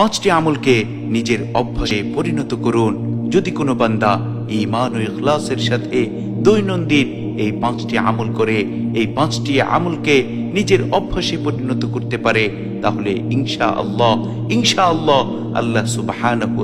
পাঁচটি আমলকে নিজের অভ্যাসে পরিণত করুন। যদি কোনো বান্দা ইমান ও ইখলাসের সাথে দৈনন্দিন এই পাঁচটি আমল করে, এই পাঁচটি আমলকে নিজের অভ্যাসে পরিণত করতে পারে, তাহলে ইনশা আল্লাহ ইনশা আল্লাহ আল্লাহ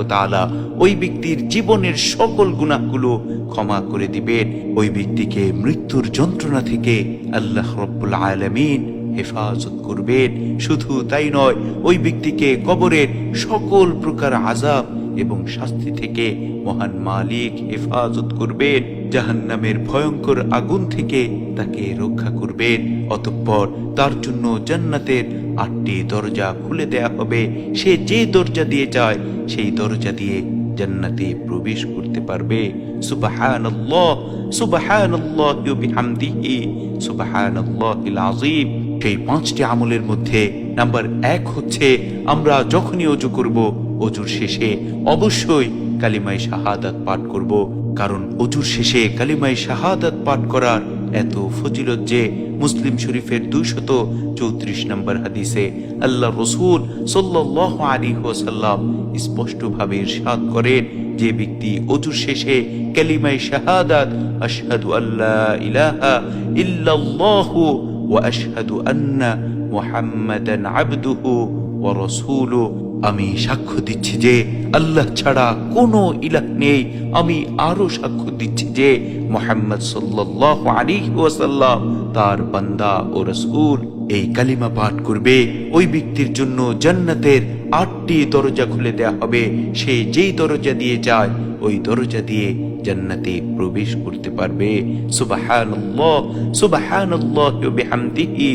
তাআলা ওই ব্যক্তির জীবনের সকল গুনাহগুলো ক্ষমা করে দিবেন। ওই ব্যক্তিকে মৃত্যুর যন্ত্রণা থেকে আল্লাহ রব্বুল আলামিন হেফাজত করবেন। শুধু তাই নয়, ওই ব্যক্তিকে কবরের সকল প্রকার আজাব এবং শাস্তি থেকে মহান মালিক হেফাজত করবেন। জাহান্নামের ভয়ঙ্কর আগুন থেকে তাকে রক্ষা করবেন। অতঃপর তার জন্য জান্নাতের আটটি দরজা খুলে দেয়া হবে। সে যে দরজা দিয়ে যায়, সেই দরজা দিয়ে জান্নাতে প্রবেশ করতে পারবে। সুবহানাল্লাহ সুবহানাল্লাহ ওয়া বিহামদিহি সেই পাঁচটি আমলের মধ্যে নাম্বার এক হচ্ছে, আমরা যখনই অজু করব, অজুর শেষে অবশ্যই কালিমাই শাহাদাত পাঠ করব। কারণ অজুর শেষে কালিমাই শাহাদাত পাঠ করার এত ফজিলত যে মুসলিম শরীফের দুইশত চৌত্রিশ নম্বর হাদিসে আল্লাহ রসুল সাল্লাহ আলী ওসাল্লাম স্পষ্টভাবে ইরশাদ করেন যে ব্যক্তি অজুর শেষে কালিমাই শাহাদাত, আশহাদু আল্লাহ ইলাহা ইল্লাল্লাহু আন্না মুহাম্মাদান আবদুহু ওয়া রাসূলুহু আমি সাক্ষ্য দিচ্ছি যে আল্লাহ ছাড়া কোনো ইলাহ নেই। আমি আরও সাক্ষ্য দিচ্ছি যে মোহাম্মদ সাল্লাল্লাহু আলাইহি ওয়াসাল্লাম তার বান্দা ও রাসূল এই কালিমা পাঠ করবে। ওই ব্যক্তির জন্য জান্নাতের আটটি দরজা খুলে দেয়া হবে। সে যেই দরজা দিয়ে যায়, ওই দরজা দিয়ে জান্নাতে প্রবেশ করতে পারবে। সুবহানাল্লাহ বিহামদিহি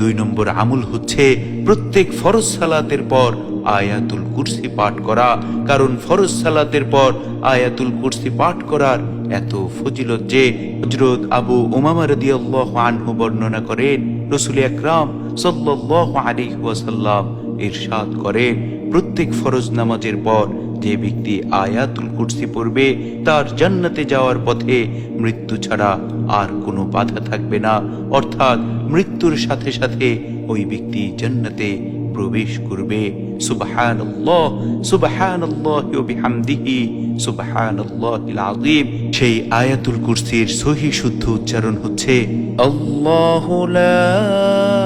দুই নম্বর আমল হচ্ছে প্রত্যেক ফরজ সালাতের পর আয়াতুল কুরসি পাঠ করা। কারণ ফরজ সালাতের পর আয়াতুল কুরসি পাঠ করার এত ফজিলত যে হজরত আবু উমামা রাদিয়াল্লাহু আনহু বর্ণনা করেন, রাসূল আকরাম সাল্লাল্লাহু আলাইহি ওয়াসাল্লাম ইরশাদ করেন, প্রত্যেক ফরজ নামাজের পর যে ব্যক্তি আয়াতুল কুরসি পড়বে, তার জান্নাতে যাওয়ার পথে মৃত্যু ছাড়া আর কোনো বাধা থাকবে না। অর্থাৎ মৃত্যুর সাথে সাথে ওই ব্যক্তি জান্নাতে প্রবেশ করবে। সুবহানাল্লাহ সুবহানাল্লাহ ওয়া বিহামদিহি, সুবহানাল্লাহিল আযীম। সেই আয়াতুল কুরসির সহি শুদ্ধ উচ্চারণ হচ্ছে, আল্লাহু লা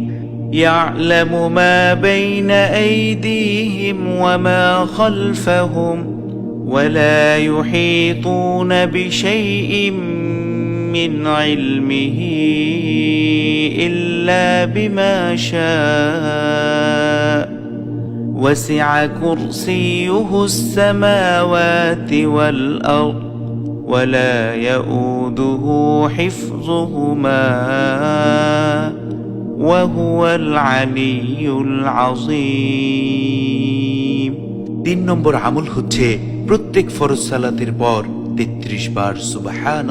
يعلم ما بين أيديهم وما خلفهم ولا يحيطون بشيء من علمه إلا بما شاء. وسع كرسيه السماوات والأرض ولا يؤوده حفظهما. وهو العلي العظيم তিন নম্বর আমল হচ্ছে প্রত্যেক ফরজ সালাতের পর তেত্রিশ বার সুবাহান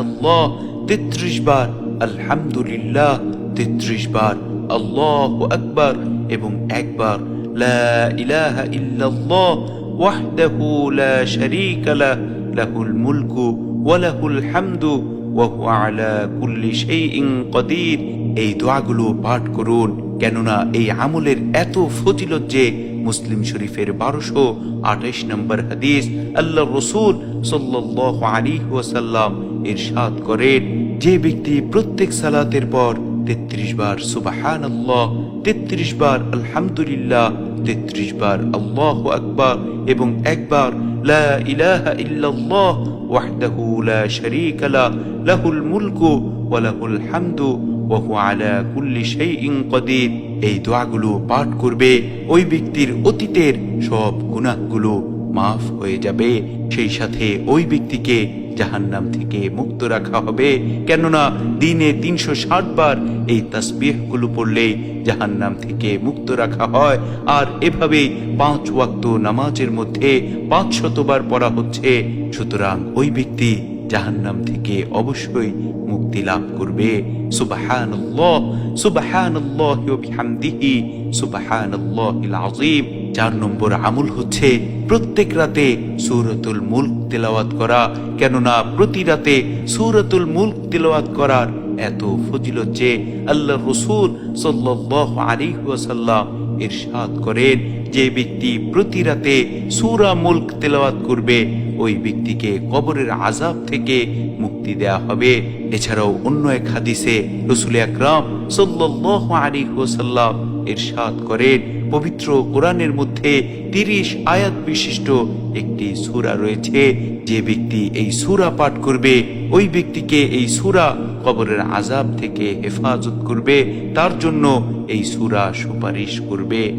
তেত্রিশ বার আলহামদুলিল্লাহ তেত্রিশ বার আল্লাহ আকবার এবং একবার লা ইলাহা ইল্লাল্লাহ ওয়াহদাহু লা শারীকা লাহ লাহুল মুলকু ওয়া লাহুল হামদু ওয়া হুয়া আলা কুল্লি শাইইন কাদির এই দোয়াগুলো পাঠ করুন, কেননা এই আমলের এত ফজিলত যে মুসলিম শরীফের বারোশো আঠাইশ নম্বর হাদিস আল্লাহ রসুল সাল্লাহ আলী ওয়াসাল্লাম ইরশাদ করেন, যে ব্যক্তি প্রত্যেক সালাতের পর তেত্রিশ বার সুবাহান আল্লাহ তেত্রিশ বার আলহামদুলিল্লাহ, তেত্রিশ বার আল্লাহ আকবার এবং একবার লা ইলাহা ইল্লাল্লাহ ওয়াহদাহু লাহুল মুলকু ওয়া লাহুল হামদু ওহু আলা কুল্লি কদির। এই দোয়াগুলো পাঠ করবে ওই ব্যক্তির অতীতের সব গুনাহগুলো মাফ হয়ে যাবে। সেই সাথে ওই ব্যক্তিকে জাহান্নাম থেকে মুক্ত রাখা হবে। কেননা দিনে তিনশো ষাট বার এই তাসবিহগুলো পড়লে জাহান্নাম থেকে মুক্ত রাখা হয়। আর এভাবে পাঁচ ওয়াক্ত নামাজের মধ্যে পাঁচ শতবার পড়া হচ্ছে। সুতরাং ওই ব্যক্তি জাহান্নাম থেকে অবশ্যই মুক্তি লাভ করবে। চার নম্বর আমুল হচ্ছে প্রত্যেক রাতে সূরাতুল মুল্ক তেলাওয়াত করা। কেননা প্রতি রাতে সূরাতুল মুল্ক তেলাওয়াত করার এত ফজিলত যে আল্লাহ রসুল সাল্লাল্লাহু আলাইহি ওয়াসাল্লাম ইরশাদ করেন, যে ব্যক্তি প্রতি রাতে সুরা মুলক তেলাওয়াত করবে, ওই ব্যক্তিকে কবরের আজাব থেকে মুক্তি দেয়া হবে। এছাড়াও অন্য এক হাদিসে রসুল আকরাম সাল্লাল্লাহু আলাইহি ওয়াসাল্লাম ইরশাদ করেন পবিত্র কোরআনের মধ্যে তিরিশ আয়াত বিশিষ্ট একটি সুরা রয়েছে। যে ব্যক্তি এই সুরা পাঠ করবে, ওই ব্যক্তিকে এই সুরা কবরের আজাব থেকে হেফাজত করবে, তার জন্য এই সুরা সুপারিশ করবে।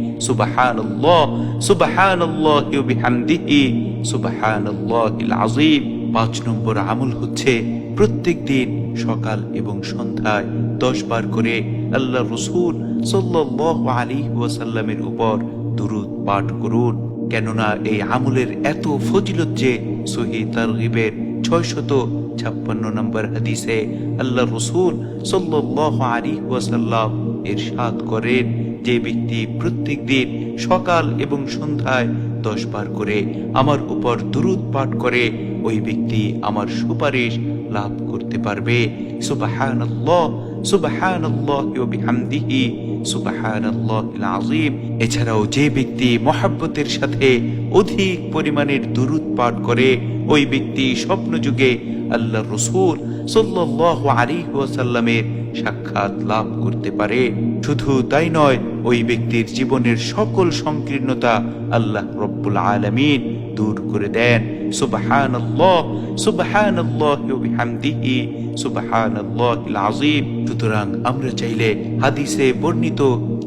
আযীম। পাঁচ নম্বর আমল হচ্ছে প্রত্যেক দিন সকাল এবং সন্ধ্যায় দশ বার করে আল্লাহ রসুল সাল্লাল্লাহু আলাইহি ওয়াসাল্লামের উপর দুরুদ পাঠ করুন। কেননা এই আমলের এত ফজিলত যে সহি তারগিবের ছয়শত ছাপ্পান্ন নম্বর হাদিসে আল্লাহ রসুল সাল্লাল্লাহু আলাইহি ওয়াসাল্লাম ইরশাদ করেন যে ব্যক্তি প্রত্যেক দিন সকাল এবং সন্ধ্যায় দশ বার করে আমার উপর দুরুদ পাঠ করে, ওই ব্যক্তি আমার সুপারিশ লাভ করতে পারবে। সুবাহানাল্লাহ সুবাহানাল্লাহ বিহামদিহি এছাড়াও যে ব্যক্তি মহাব্বতের সাথে অধিক পরিমাণের দুরুদ পাঠ করে, ওই ব্যক্তি স্বপ্ন যুগে আল্লাহ রসুল সাল্লাল্লাহু আলাইহি ওয়াসাল্লামের সাক্ষাৎ লাভ করতে পারে। শুধু তাই নয়, ওই ব্যক্তির জীবনের সকল সংকীর্ণতা আল্লাহ রব্বুল আলামিন দূর করে দেন। সুবহানাল্লাহ সুবহানাল্লাহ ওয়া বিহামদিহি সুবহানাল্লাহিল আযীম সুতরাং আমরা চাইলে হাদিসে বর্ণিত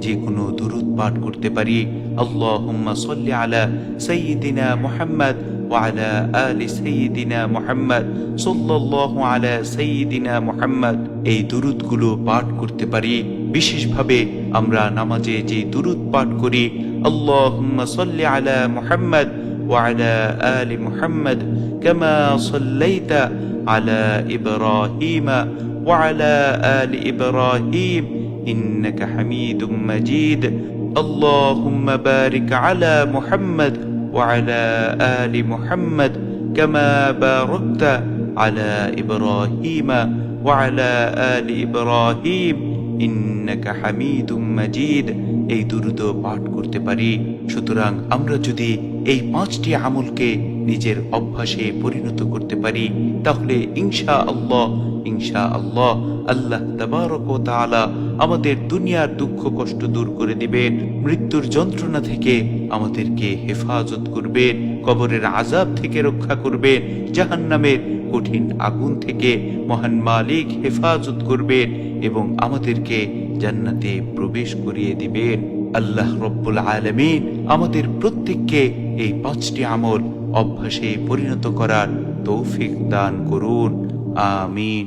যে কোনো দুরূদ পাঠ করতে পারি আল্লাহুম্মা সাল্লি আলা সাইয়্যিদিনা মুহাম্মদ وعلى آل سيدنا محمد صلى الله على سيدنا محمد এই দুরুদগুলো পাঠ করতে পারি বিশেষভাবে আমরা নামাজে যে দুরুদ পাঠ করি আল্লাহুম্মা সাল্লি আলা মুহাম্মদ وعلى آل محمد كما صليت على إبراهيم وعلى آل إبراهيم إنك حميد مجيد اللهم بارك على محمد وعلى آل محمد كما باركت على إبراهيم وعلى آل إبراهيم ইন্নাকা হামিদুম মাজিদ এই দুরুদ পাঠ করতে পারি সুতরাং আমরা যদি এই পাঁচটি আমলকে নিজের অভ্যাসে পরিণত করতে পারি, তাহলে ইনশা আল্লাহ ইনশা আল্লাহ আল্লাহ তাআলা আমাদের দুনিয়ার দুঃখ কষ্ট দূর করে দিবেন, মৃত্যুর যন্ত্রণা থেকে আমাদেরকে হেফাজত করবেন, কবরের আজাব থেকে রক্ষা করবেন, জাহান্নামের কঠিন আগুন থেকে মহান মালিক হেফাজত করবেন এবং আমাদেরকে জান্নাতে প্রবেশ করিয়ে দিবেন। আল্লাহ রব্বুল আলমিন আমাদের প্রত্যেককে এই পাঁচটি আমল অভ্যাসে পরিণত করার তৌফিক দান করুন। আমিন।